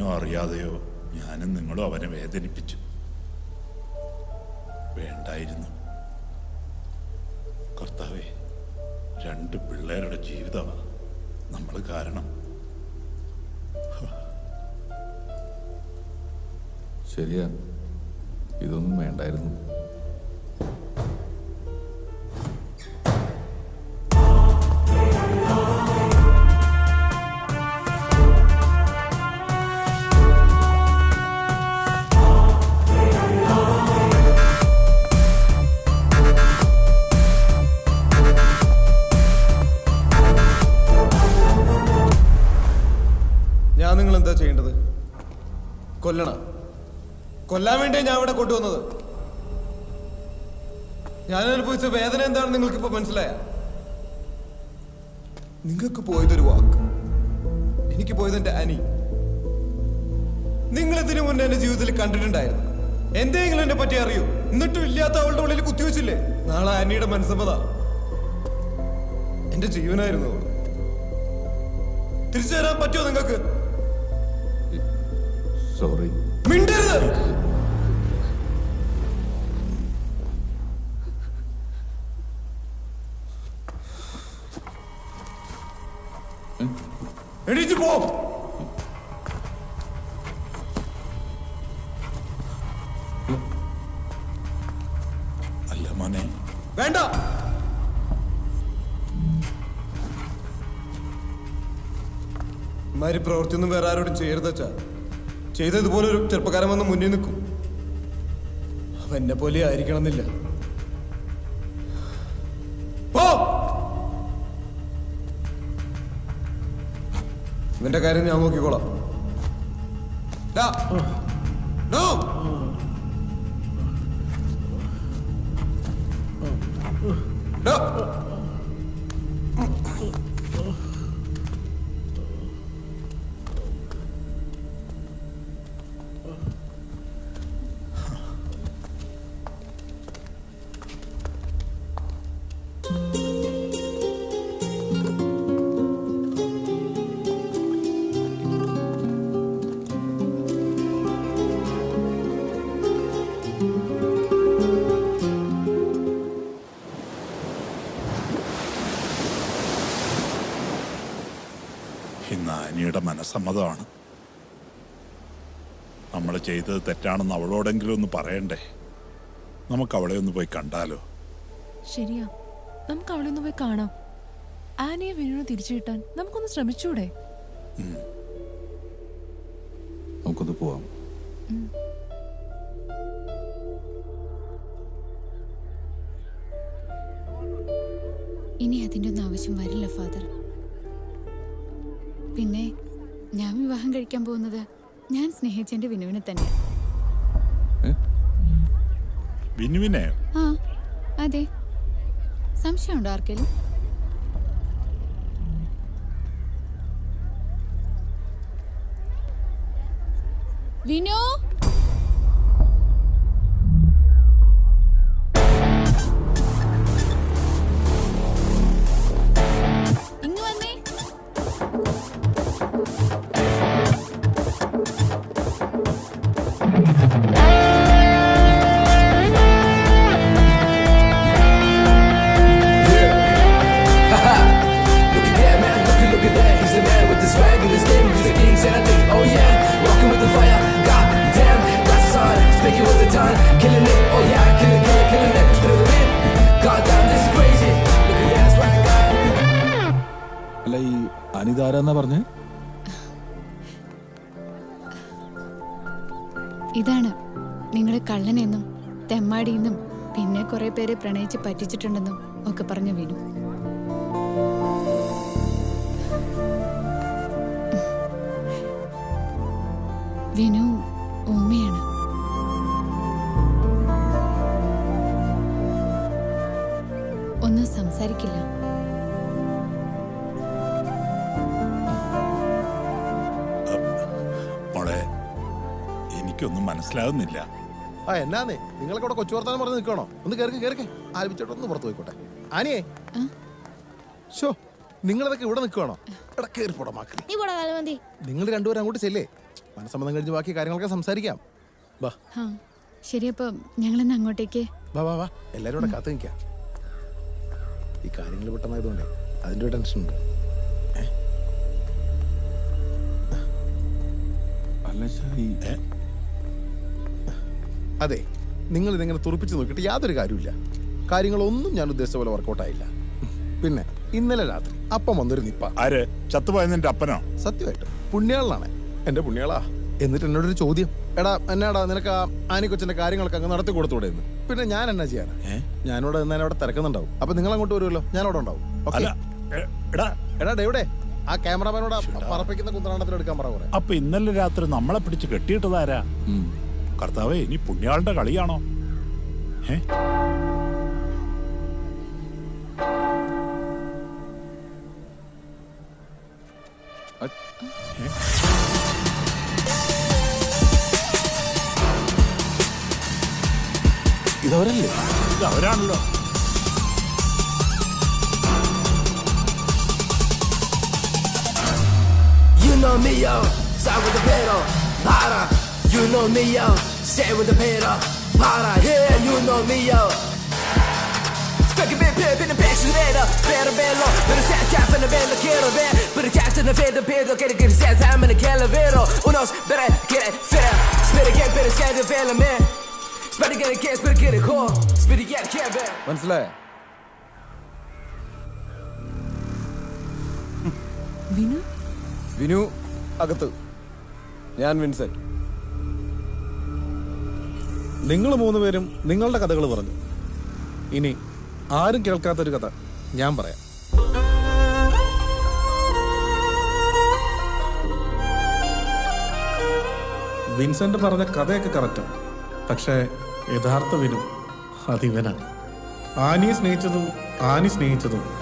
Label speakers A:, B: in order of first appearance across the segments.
A: അറിഞ്ഞോ അറിയാതെയോ ഞാനും നിങ്ങളും അവനെ വേദനിപ്പിച്ചു. വേണ്ടായിരുന്നു. കർത്താവേ രണ്ട് പിള്ളേരുടെ ജീവിതമാണ് നമ്മൾ കാരണം.
B: ശരിയാ ഇതൊന്നും വേണ്ടായിരുന്നു.
C: എന്താ ചെയ്യേണ്ടത്? കൊല്ലണ? കൊല്ലാൻ വേണ്ടിയാ ഞാൻ ഇവിടെ കൊണ്ടുവന്നത്. ഞാൻ അനുഭവിച്ച വേദന എന്താണെന്ന് നിങ്ങൾക്ക് ഇപ്പൊ മനസ്സിലായ? നിങ്ങൾക്ക് പോയതൊരു വാക്ക്. എനിക്ക് പോയത് എന്റെ അനി. നിങ്ങൾ ഇതിനു മുന്നേ എന്റെ ജീവിതത്തിൽ കണ്ടിട്ടുണ്ടായിരുന്നു? എന്തെങ്കിലും എന്നെ പറ്റി അറിയൂ? എന്നിട്ടും ഇല്ലാത്ത അവളുടെ ഉള്ളിൽ കുത്തിവെച്ചില്ലേ നാളെ അനിയുടെ മനസ്സമ്മത. എന്റെ ജീവനായിരുന്നു തിരിച്ചു തരാൻ പറ്റുമോ നിങ്ങൾക്ക്?
B: സോറി
C: മിണ്ടരുത്.
A: അല്ല മോനെ.
C: വേണ്ട. ഇമാരി പ്രവൃത്തിയൊന്നും വേറെ ആരോടും ചെയ്യരുത് വെച്ചാ ചെയ്തതുപോലെ ഒരു ചെറുപ്പക്കാരൻ വന്ന് മുന്നിൽ നിൽക്കും. അവ എന്നെ പോലെ ആയിരിക്കണം എന്നില്ല ഇവന്റെ കാര്യം ഞാൻ നോക്കിക്കോളാം. ഡാ.
A: മനസ്സമ്മതമാണ് നമ്മൾ ചെയ്തത് തെറ്റാണെന്ന് അവളോടെങ്കിലും ഒന്ന് പറയണ്ടേ? നമുക്ക് അവളെ ഒന്ന് പോയി കണ്ടാലോ?
D: ശരിയാ. നമുക്ക് അവളെ ഒന്ന് പോയി കാണാം. ആനയെ വിനുവിനെ തിരിച്ചു കിട്ടാൻ നമുക്കൊന്ന് ശ്രമിച്ചൂടെ?
B: നമുക്കൊന്ന് പോവാം.
E: ഇനി അതിന്റെ ഒന്നും ആവശ്യം വരില്ല ഫാദർ. പിന്നെ ഞാൻ വിവാഹം കഴിക്കാൻ പോകുന്നത് ഞാൻ സ്നേഹിച്ചെന്റെ വിനുവിനെ തന്നെ
A: വിനുവിനെ?
E: ആ അതെ. സംശയമുണ്ടോ ആർക്കെങ്കിലും വിനു!
B: അല്ല ഈ അനിതാരെന്നാ പറഞ്ഞേ?
E: ഇതാണ്. നിങ്ങൾ കള്ളനെന്നും തെമ്മാടിയെന്നും പിന്നെ കുറെ പേരെ പ്രണയിച്ച് പറ്റിച്ചിട്ടുണ്ടെന്നും ഒക്കെ പറഞ്ഞു വീണു. വിനു ഊമയാണ്.
A: എനിക്കൊന്നും മനസ്സിലാകുന്നില്ല
F: ആ എന്നാന്നേ? നിങ്ങളൊക്കെ ഇവിടെ കൊച്ചു വർത്താനം പറഞ്ഞ് നിൽക്കണോ? ഒന്ന് കേറി കയറിക്കെ ആൽപ്പിച്ചോട്ട് ഒന്ന് പുറത്ത് പോയിക്കോട്ടെ. ആനിയേ? ഷോ നിങ്ങളതൊക്കെ ഇവിടെ നിൽക്കണോ? ഇവിടെ കയറി പോടാ മക്കളെ
G: നീ പോടാ കാലമന്തി
F: നിങ്ങൾ രണ്ടുപേരും അങ്ങോട്ട് ചെല്ലേ? മനസ്സമ്മതം കഴിഞ്ഞ് ബാക്കി കാര്യങ്ങളൊക്കെ സംസാരിക്കാം. വാ
H: ആ ശരി അപ്പൊ ഞങ്ങളിന്ന് അങ്ങോട്ടേക്ക്?
F: വാ വാ വാ എല്ലാവരും ഇവിടെ കാത്തു നിൽക്കാം. ഈ കാര്യങ്ങൾ പെട്ടെന്നായതുകൊണ്ടേ അതിന്റെ ഒരു ടെൻഷൻ ഉണ്ട്.
B: അല്ല ഏ? ഈ
F: അതെ നിങ്ങൾ ഇതിങ്ങനെ തുറപ്പിച്ച് നോക്കിയിട്ട് യാതൊരു കാര്യമില്ല കാര്യങ്ങളൊന്നും ഞാൻ ഉദ്ദേശിച്ച പോലെ വർക്കൗട്ട് ആയില്ല. പിന്നെ ഇന്നലെ രാത്രി അപ്പം വന്നൊരു നിപ്പ.
A: ആര്? ചത്തുപോയെന്നെ അപ്പനോ?
F: സത്യമായിട്ട്. പുണ്യാളാണ് എന്റെ പുണ്യാളാ. എന്നിട്ട് എന്നോടൊരു ചോദ്യം. എടാ എന്നാടാ നിനക്ക് ആ ആനിക്കൊച്ചന്റെ കാര്യങ്ങളൊക്കെ അങ്ങ് നടത്തി കൊടുത്തൂടെ എന്ന്. പിന്നെ ഞാൻ എന്നാ ചെയ്യാനാ? ഞാനിവിടെ നിന്ന് അവിടെ തിരക്കുന്നുണ്ടാവും. അപ്പൊ നിങ്ങൾ അങ്ങോട്ട് വരുമല്ലോ. ഞാൻ അവിടെ ഉണ്ടാവും.
A: എടാ.
F: എവിടെ ആ ക്യാമറമാനോട് പറപ്പിക്കുന്ന കുന്തനാണത്തിൽ എടുക്കാൻ പറ
A: അപ്പൊ ഇന്നലെ രാത്രി നമ്മളെ പിടിച്ച് കെട്ടിയിട്ടതാരാ. കർത്താവേ ഇനി പുണ്യാളുടെ കളിയാണോ ഏ
F: ഇതവരല്ലേ
A: ഇത് അവരാണല്ലോ
E: You know me, yo. Side with the pedal. Para. You know me, yo. Stay with the pedal. Para. Yeah, you know me, yo. Spöker med pöp in the pest with it Better bello But it's that cap in the bello Quiero ver But it's cast in the fed the pedo Quiero que sea time in the calavero Unos better get it fair Spit it get better scared the vela man Spit it get it get Spit it get it core Spit it get it get better
I: മനസ്സിലായ
D: വിനു
I: വിനു അകത്ത് ഞാൻ Vincent നിങ്ങൾ മൂന്നുപേരും നിങ്ങളുടെ കഥകൾ പറഞ്ഞു. ഇനി ആരും കേൾക്കാത്തൊരു കഥ ഞാൻ പറയാം.
G: വിൻസെന്റ് പറഞ്ഞ കഥയൊക്കെ കറക്റ്റാണ് പക്ഷേ യഥാർത്ഥ വിനു അതിവനാണ് ആനിയെ സ്നേഹിച്ചതും ആനി സ്നേഹിച്ചതും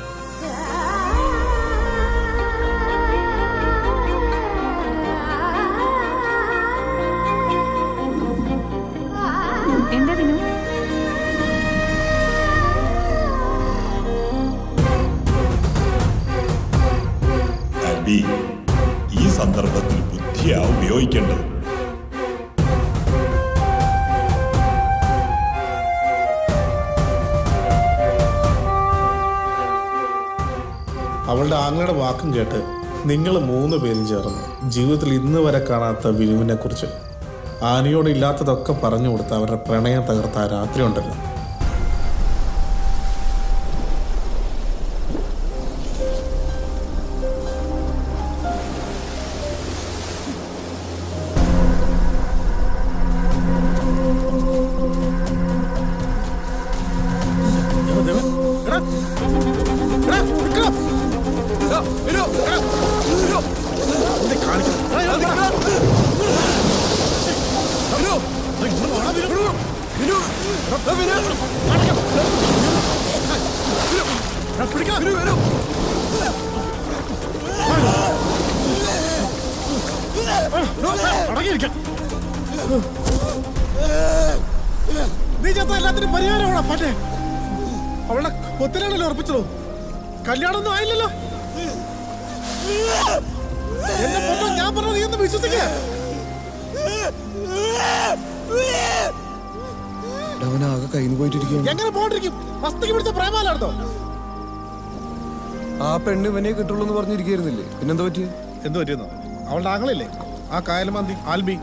A: അബി ഈ സന്ദർഭത്തിൽ ബുദ്ധിയാ ഉപയോഗിക്കേണ്ടത്.
G: അവളുടെ ആങ്ങളുടെ വാക്കും കേട്ട് നിങ്ങൾ മൂന്ന് പേരും ചേർന്ന് ജീവിതത്തിൽ ഇന്ന് വരെ കാണാത്ത വിനുവിനെ കുറിച്ച് ആനയോട് ഇല്ലാത്തതൊക്കെ പറഞ്ഞു കൊടുത്ത് അവരുടെ പ്രണയം തകർത്ത രാത്രി ഉണ്ടല്ലോ.
I: പരിഹാരമാണോ? പറ്റേ അവളുടെ ഒത്തിനാണല്ലോ ഉറപ്പിച്ചതോ. കല്യാണമൊന്നും ആയില്ലല്ലോ. എന്നെ പൊന്നോ, ഞാൻ പറഞ്ഞത് നീ ഒന്ന് വിശ്വസിക്കുക
C: അവനാകെ കയ്യിൽ പോയിട്ടിരിക്കും
I: എങ്ങനെ പോണ്ടിരിക്കും മസ്തിക്ക് പിടിച്ച പ്രേമാലായിരുന്നോ
C: ആ പെണ്ണ് ഇവനെ കിട്ടുള്ളൂ എന്ന് പറഞ്ഞിരിക്കുന്നില്ലേ പിന്നെന്താ പറ്റി
I: എന്ത് പറ്റിയെന്നോ? അവളുടെ ആങ്ങളില്ലേ? ആ കായൽമന്തി ആൽബി.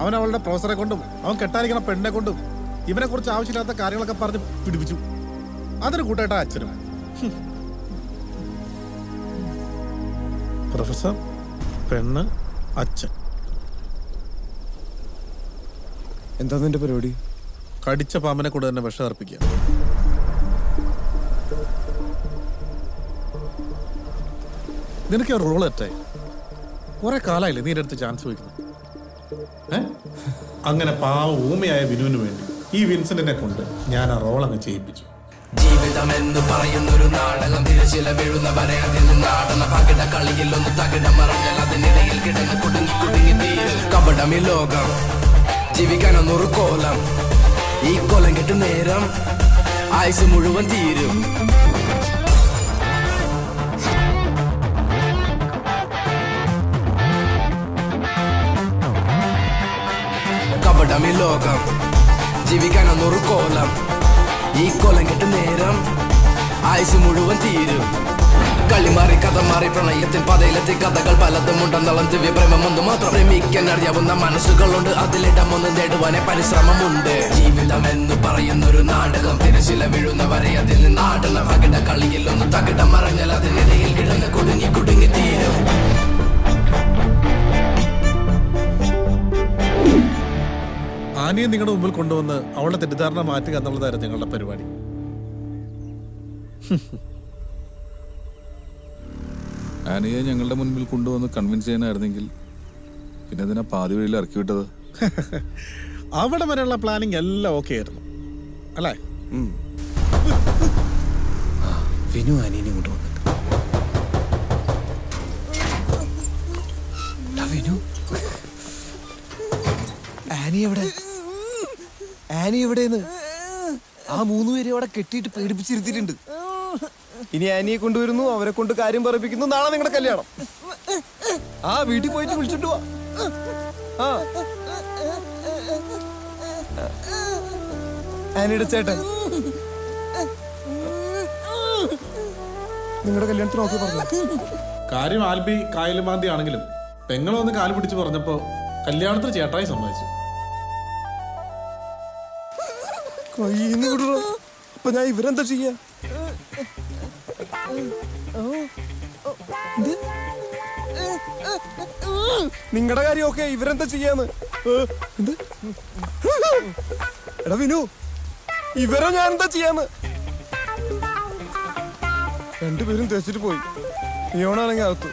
I: അവൻ അവളുടെ പ്രൊഫസറെ കൊണ്ടും അവൻ കെട്ടാനിക്കണ പെണ്ണിനെ കൊണ്ടും ഇവനെ കുറിച്ച് ആവശ്യമില്ലാത്ത കാര്യങ്ങളൊക്കെ പറഞ്ഞ് പിടിപ്പിച്ചു. അതൊരു കൂട്ടായിട്ടാ അച്ഛനും.
G: പ്രൊഫസർ പെണ്ണ് അച്ഛൻ.
C: എന്താ നിന്റെ പരിപാടി?
I: കടിച്ച പാമ്പിനെ കൂടെ തന്നെ വിഷം അർപ്പിക്കുക. നിനക്ക് റോൾ എറ്റായി കുറെ കാലായില്ലേ നീ എന്റെ അടുത്ത് ചാൻസ്
G: വയ്ക്കുന്നു അങ്ങനെ പാവ ഊമയായ വിനുവിന് വേണ്ടി. ഈ വിൻസെന്റിനെ കൊണ്ട് ഞാൻ ആ റോൾ അങ്ങ് ചെയ്യിപ്പിച്ചു.
E: ജീവിതമെന്ന് പറയുന്നൊരു കളിയിൽ ഒന്ന് കുടുങ്ങി കുടുങ്ങി കപടം ലോകം കോലം. ഈ കൊലം നേരം ആയുസ് മുഴുവൻ തീരും. ലോകം ജീവിക്കാൻ നൂറ് കോലം ഈ കൊലം കെട്ട് നേരം ആയുസ് മുഴുവൻ തീരും. കളി മാറി കഥ മാറി പ്രണയത്തിൻ പതയിലെത്തി. കഥകൾ പലതും ഉണ്ടെന്നളം ദിവ്യ പ്രേമമൊന്നു മാത്രം പ്രേമിക്കാൻ അറിയാവുന്ന മനസ്സുകളുണ്ട്. അതിലിടമൊന്ന് നേടുവാനെ പരിശ്രമമുണ്ട്. ജീവിതം എന്ന് പറയുന്നൊരു നാടകം തിരശില വീഴുന്നവരെ അതിൽ നിന്ന് ആടണം അകിട കളിയിൽ ഒന്ന് തകിടം മറഞ്ഞാൽ അതിനിടയിൽ കിടന്ന് കുടുങ്ങി കുടുങ്ങി തീരും.
I: ആനയെ നിങ്ങളുടെ മുമ്പിൽ കൊണ്ടുവന്ന് അവളുടെ തെറ്റിദ്ധാരണ മാറ്റുക എന്നുള്ളതായിരുന്നു ഞങ്ങളുടെ പരിപാടി.
B: ആനയെ ഞങ്ങളുടെ മുൻപിൽ കൊണ്ടുവന്ന് കൺവിൻസ് ചെയ്യാനായിരുന്നെങ്കിൽ പിന്നെ അതിനെ പാതി വഴിയിൽ ഇറക്കി വിട്ടത്?
I: അവിടെ വരെയുള്ള പ്ലാനിങ് എല്ലാം ഓക്കെ ആയിരുന്നു. അല്ലേ?
C: വിനു ആനേനെ കൊണ്ട് വന്നിട്ട്. വിനു. ആനി എവിടെ ആനി എവിടെയെന്ന്? ആ മൂന്ന് പേരെ അവിടെ കെട്ടിയിട്ട് പേടിപ്പിച്ചിരുത്തിയിട്ടുണ്ട്. ഇനി ആനിയെ കൊണ്ടുവരുന്നു അവരെ കൊണ്ട് കാര്യം പറയിപ്പിക്കുന്നു. നാളെ നിങ്ങളുടെ കല്യാണം. ആ വീട്ടിൽ പോയിട്ട് വിളിച്ചിട്ട് പോവാ ആ. ആനിയുടെ ചേട്ടൻ. നിങ്ങളുടെ കല്യാണത്തിന് ഓക്കെ പറഞ്ഞു?
I: കാര്യം ആൽബി കായലുമാന്തി ആണെങ്കിലും പെങ്ങളൊന്ന് കാൽ പിടിച്ച് പറഞ്ഞപ്പോ കല്യാണത്തിന് ചേട്ടായി സമ്മതിച്ചു.
C: അപ്പൊ ഞാൻ ഇവരെന്താ ചെയ്യാ? നിങ്ങളുടെ കാര്യം ഓക്കെ ഇവരെന്താ ചെയ്യാന്ന്? എടാ വിനു ഇവരെ ഞാൻ എന്താ ചെയ്യാന്ന്? രണ്ടുപേരും തേച്ചിട്ട് പോയി. ഇയോണാണെങ്കിൽ അകത്തു.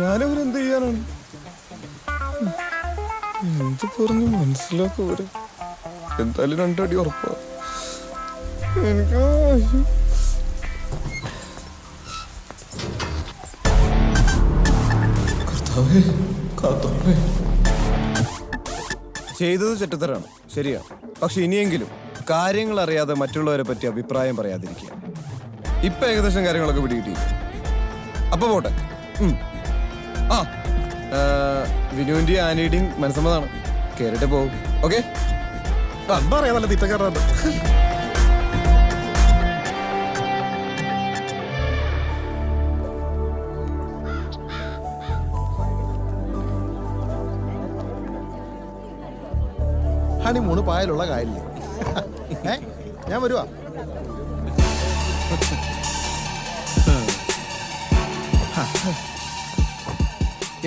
C: ഞാനിവരെന്ത് ചെയ്യാനാണ്? എന്ത് പറഞ്ഞു മനസ്സിലാക്കുക എന്തായാലും രണ്ടടി ഉറപ്പാ. എനിക്ക് ചെയ്തത് ചെറ്റത്തരാണ് ശരിയാ. പക്ഷെ ഇനിയെങ്കിലും കാര്യങ്ങൾ അറിയാതെ മറ്റുള്ളവരെ പറ്റി അഭിപ്രായം പറയാതിരിക്കുക. ഇപ്പൊ ഏകദേശം കാര്യങ്ങളൊക്കെ പിടികിട്ടി. അപ്പൊ പോട്ടെ. ആ വിനുവിന്റെ ആനിയുടെയും മനസ്സമ്മതാണ് കേറിട്ട് പോകും ഓക്കെ?
I: എന്താ പറയാ നല്ല തിറ്റക്കാരാണ്
F: ഹണിമൂണ് പായലുള്ള കായലിൽ. ഏ ഞാൻ വരുവാ.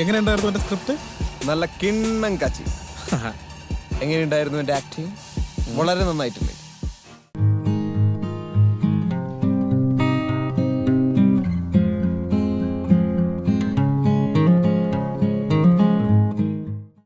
I: എങ്ങനെയുണ്ടായിരുന്നു എന്റെ സ്ക്രിപ്റ്റ്?
C: നല്ല കിണ്ണം കാച്ചി. എങ്ങനെയുണ്ടായിരുന്നു എന്റെ ആക്ടിങ്? വളരെ നന്നായിട്ടുണ്ട്.